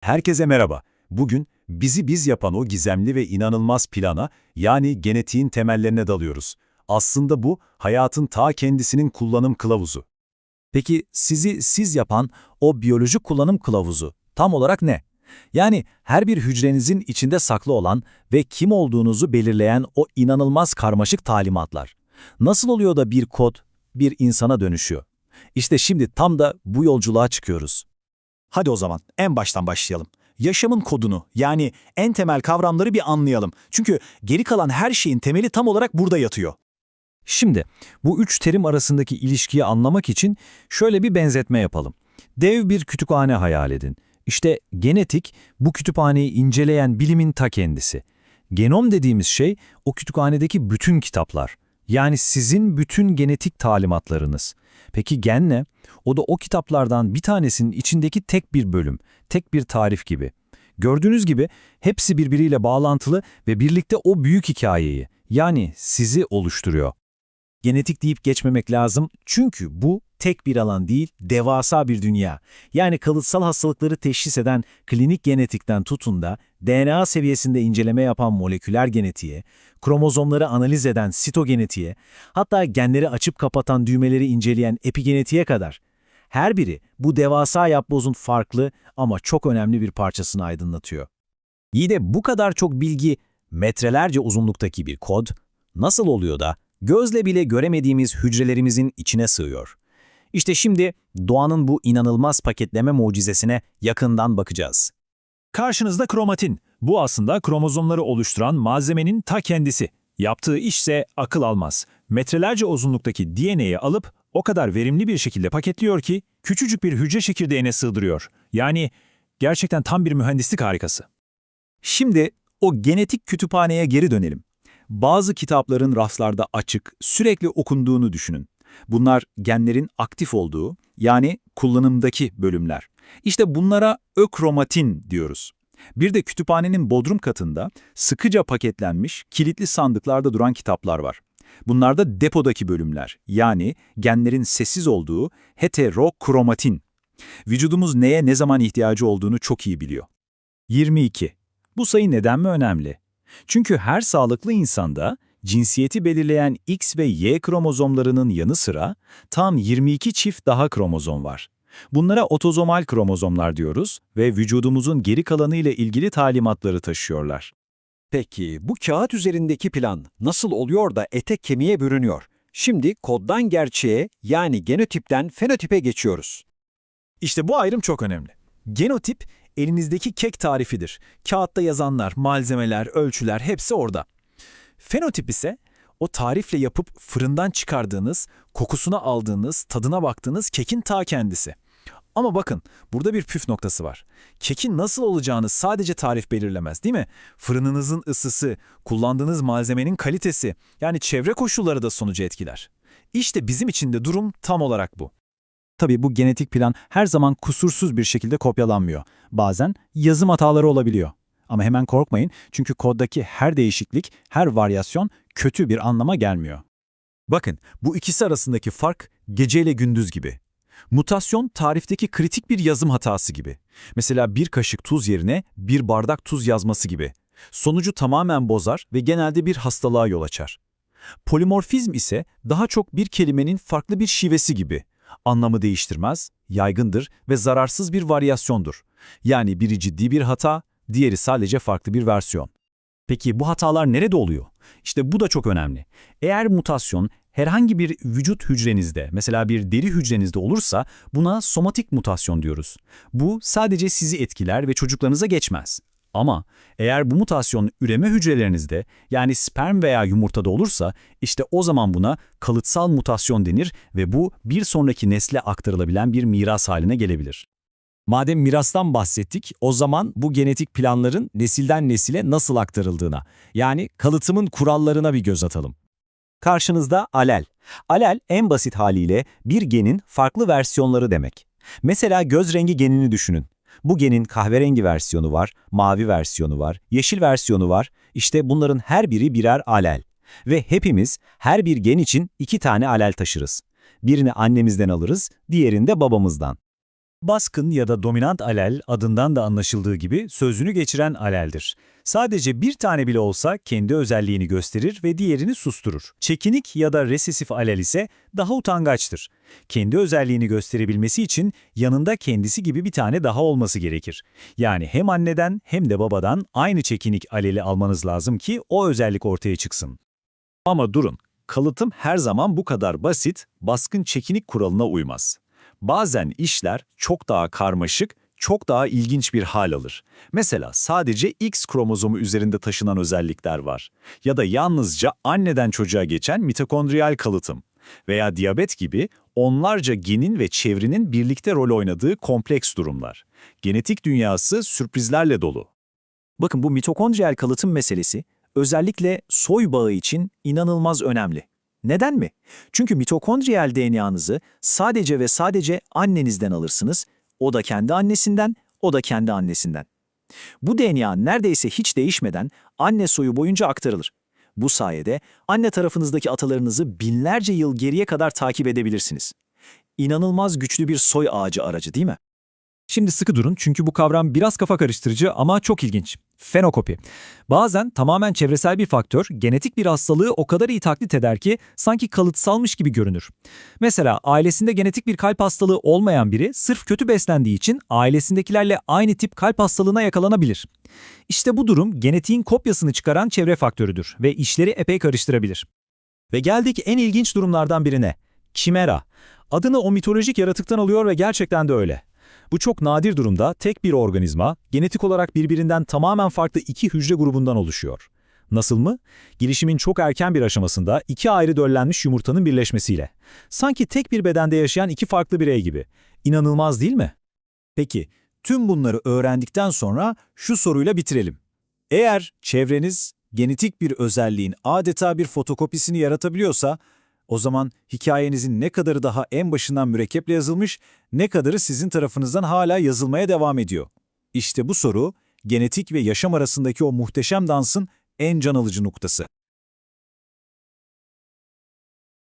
Herkese merhaba. Bugün bizi biz yapan o gizemli ve inanılmaz plana, yani genetiğin temellerine dalıyoruz. Aslında bu, hayatın ta kendisinin kullanım kılavuzu. Peki sizi siz yapan o biyolojik kullanım kılavuzu tam olarak ne? Yani her bir hücrenizin içinde saklı olan ve kim olduğunuzu belirleyen o inanılmaz karmaşık talimatlar. Nasıl oluyor da bir kod bir insana dönüşüyor? İşte şimdi tam da bu yolculuğa çıkıyoruz. Hadi o zaman en baştan başlayalım. Yaşamın kodunu yani en temel kavramları bir anlayalım. Çünkü geri kalan her şeyin temeli tam olarak burada yatıyor. Şimdi bu üç terim arasındaki ilişkiyi anlamak için şöyle bir benzetme yapalım. Dev bir kütüphane hayal edin. İşte genetik bu kütüphaneyi inceleyen bilimin ta kendisi. Genom dediğimiz şey o kütüphanedeki bütün kitaplar. Yani sizin bütün genetik talimatlarınız. Peki gen ne? O da o kitaplardan bir tanesinin içindeki tek bir bölüm, tek bir tarif gibi. Gördüğünüz gibi hepsi birbiriyle bağlantılı ve birlikte o büyük hikayeyi, yani sizi oluşturuyor. Genetik deyip geçmemek lazım çünkü bu tek bir alan değil, devasa bir dünya. Yani kalıtsal hastalıkları teşhis eden klinik genetikten tutun da DNA seviyesinde inceleme yapan moleküler genetiğe, kromozomları analiz eden sitogenetiğe, hatta genleri açıp kapatan düğmeleri inceleyen epigenetiğe kadar. Her biri bu devasa yapbozun farklı ama çok önemli bir parçasını aydınlatıyor. İyi de bu kadar çok bilgi, metrelerce uzunluktaki bir kod, nasıl oluyor da gözle bile göremediğimiz hücrelerimizin içine sığıyor? İşte şimdi doğanın bu inanılmaz paketleme mucizesine yakından bakacağız. Karşınızda kromatin. Bu aslında kromozomları oluşturan malzemenin ta kendisi. Yaptığı işse akıl almaz. Metrelerce uzunluktaki DNA'yı alıp o kadar verimli bir şekilde paketliyor ki küçücük bir hücre çekirdeğine sığdırıyor. Yani gerçekten tam bir mühendislik harikası. Şimdi o genetik kütüphaneye geri dönelim. Bazı kitapların raflarda açık, sürekli okunduğunu düşünün. Bunlar genlerin aktif olduğu, yani kullanımdaki bölümler. İşte bunlara ökromatin diyoruz. Bir de kütüphanenin bodrum katında sıkıca paketlenmiş, kilitli sandıklarda duran kitaplar var. Bunlar da depodaki bölümler, yani genlerin sessiz olduğu heterokromatin. Vücudumuz neye ne zaman ihtiyacı olduğunu çok iyi biliyor. 22. Bu sayı neden mi önemli? Çünkü her sağlıklı insanda cinsiyeti belirleyen X ve Y kromozomlarının yanı sıra tam 22 çift daha kromozom var. Bunlara otozomal kromozomlar diyoruz ve vücudumuzun geri kalanı ile ilgili talimatları taşıyorlar. Peki bu kağıt üzerindeki plan nasıl oluyor da ete kemiğe bürünüyor? Şimdi koddan gerçeğe yani genotipten fenotipe geçiyoruz. İşte bu ayrım çok önemli. Genotip elinizdeki kek tarifidir. Kağıtta yazanlar, malzemeler, ölçüler hepsi orada. Fenotip ise o tarifle yapıp fırından çıkardığınız, kokusuna aldığınız, tadına baktığınız kekin ta kendisi. Ama bakın burada bir püf noktası var. Kekin nasıl olacağını sadece tarif belirlemez değil mi? Fırınınızın ısısı, kullandığınız malzemenin kalitesi yani çevre koşulları da sonucu etkiler. İşte bizim için de durum tam olarak bu. Tabii bu genetik plan her zaman kusursuz bir şekilde kopyalanmıyor. Bazen yazım hataları olabiliyor. Ama hemen korkmayın çünkü koddaki her değişiklik, her varyasyon kötü bir anlama gelmiyor. Bakın bu ikisi arasındaki fark geceyle gündüz gibi. Mutasyon tarifteki kritik bir yazım hatası gibi. Mesela bir kaşık tuz yerine bir bardak tuz yazması gibi. Sonucu tamamen bozar ve genelde bir hastalığa yol açar. Polimorfizm ise daha çok bir kelimenin farklı bir şivesi gibi. Anlamı değiştirmez, yaygındır ve zararsız bir varyasyondur. Yani biri ciddi bir hata, diğeri sadece farklı bir versiyon. Peki bu hatalar nerede oluyor? İşte bu da çok önemli. Eğer mutasyon herhangi bir vücut hücrenizde, mesela bir deri hücrenizde olursa buna somatik mutasyon diyoruz. Bu sadece sizi etkiler ve çocuklarınıza geçmez. Ama eğer bu mutasyon üreme hücrelerinizde yani sperm veya yumurtada olursa işte o zaman buna kalıtsal mutasyon denir ve bu bir sonraki nesle aktarılabilen bir miras haline gelebilir. Madem mirastan bahsettik, o zaman bu genetik planların nesilden nesile nasıl aktarıldığına, yani kalıtımın kurallarına bir göz atalım. Karşınızda alel. Alel en basit haliyle bir genin farklı versiyonları demek. Mesela göz rengi genini düşünün. Bu genin kahverengi versiyonu var, mavi versiyonu var, yeşil versiyonu var. İşte bunların her biri birer alel. Ve hepimiz her bir gen için iki tane alel taşırız. Birini annemizden alırız, diğerini de babamızdan. Baskın ya da dominant alel adından da anlaşıldığı gibi sözünü geçiren aleldir. Sadece bir tane bile olsa kendi özelliğini gösterir ve diğerini susturur. Çekinik ya da resesif alel ise daha utangaçtır. Kendi özelliğini gösterebilmesi için yanında kendisi gibi bir tane daha olması gerekir. Yani hem anneden hem de babadan aynı çekinik aleli almanız lazım ki o özellik ortaya çıksın. Ama durun, kalıtım her zaman bu kadar basit, baskın çekinik kuralına uymaz. Bazen işler çok daha karmaşık, çok daha ilginç bir hal alır. Mesela sadece X kromozomu üzerinde taşınan özellikler var. Ya da yalnızca anneden çocuğa geçen mitokondriyal kalıtım. Veya diyabet gibi onlarca genin ve çevrenin birlikte rol oynadığı kompleks durumlar. Genetik dünyası sürprizlerle dolu. Bakın bu mitokondriyal kalıtım meselesi özellikle soy bağı için inanılmaz önemli. Neden mi? Çünkü mitokondriyal DNA'nızı sadece ve sadece annenizden alırsınız. O da kendi annesinden, o da kendi annesinden. Bu DNA neredeyse hiç değişmeden anne soyu boyunca aktarılır. Bu sayede anne tarafınızdaki atalarınızı binlerce yıl geriye kadar takip edebilirsiniz. İnanılmaz güçlü bir soy ağacı aracı değil mi? Şimdi sıkı durun çünkü bu kavram biraz kafa karıştırıcı ama çok ilginç. Fenokopi. Bazen tamamen çevresel bir faktör genetik bir hastalığı o kadar iyi taklit eder ki sanki kalıtsalmış gibi görünür. Mesela ailesinde genetik bir kalp hastalığı olmayan biri sırf kötü beslendiği için ailesindekilerle aynı tip kalp hastalığına yakalanabilir. İşte bu durum genetiğin kopyasını çıkaran çevre faktörüdür ve işleri epey karıştırabilir. Ve geldik en ilginç durumlardan birine. Kimera. Adını o mitolojik yaratıktan alıyor ve gerçekten de öyle. Bu çok nadir durumda tek bir organizma, genetik olarak birbirinden tamamen farklı iki hücre grubundan oluşuyor. Nasıl mı? Gelişimin çok erken bir aşamasında iki ayrı döllenmiş yumurtanın birleşmesiyle. Sanki tek bir bedende yaşayan iki farklı birey gibi. İnanılmaz değil mi? Peki, tüm bunları öğrendikten sonra şu soruyla bitirelim. Eğer çevreniz genetik bir özelliğin adeta bir fotokopisini yaratabiliyorsa, o zaman hikayenizin ne kadarı daha en başından mürekkeple yazılmış, ne kadarı sizin tarafınızdan hala yazılmaya devam ediyor? İşte bu soru, genetik ve yaşam arasındaki o muhteşem dansın en can alıcı noktası.